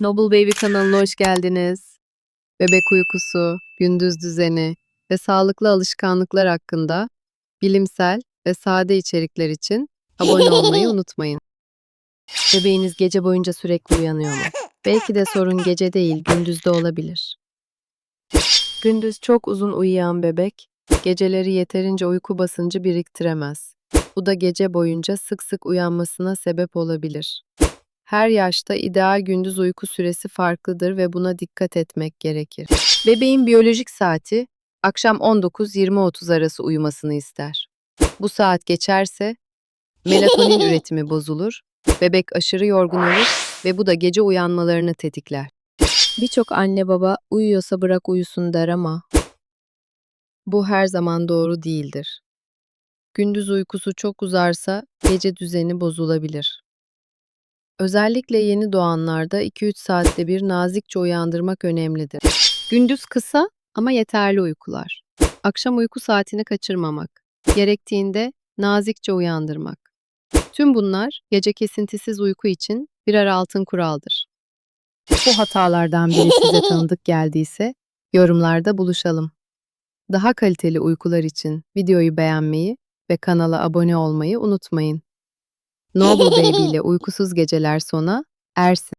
Noble Baby kanalına hoş geldiniz. Bebek uykusu, gündüz düzeni ve sağlıklı alışkanlıklar hakkında bilimsel ve sade içerikler için abone olmayı unutmayın. Bebeğiniz gece boyunca sürekli uyanıyor mu? Belki de sorun gece değil, gündüzde olabilir. Gündüz çok uzun uyuyan bebek, geceleri yeterince uyku basıncı biriktiremez. Bu da gece boyunca sık sık uyanmasına sebep olabilir. Her yaşta ideal gündüz uyku süresi farklıdır ve buna dikkat etmek gerekir. Bebeğin biyolojik saati akşam 19-20-30 arası uyumasını ister. Bu saat geçerse melatonin üretimi bozulur, bebek aşırı yorgun olur ve bu da gece uyanmalarını tetikler. Birçok anne baba uyuyorsa bırak uyusun der ama bu her zaman doğru değildir. Gündüz uykusu çok uzarsa gece düzeni bozulabilir. Özellikle yeni doğanlarda 2-3 saatte bir nazikçe uyandırmak önemlidir. Gündüz kısa ama yeterli uykular. Akşam uyku saatini kaçırmamak. Gerektiğinde nazikçe uyandırmak. Tüm bunlar gece kesintisiz uyku için birer altın kuraldır. Bu hatalardan biri size tanıdık geldiyse yorumlarda buluşalım. Daha kaliteli uykular için videoyu beğenmeyi ve kanala abone olmayı unutmayın. Noble Baby ile uykusuz geceler sona ersin.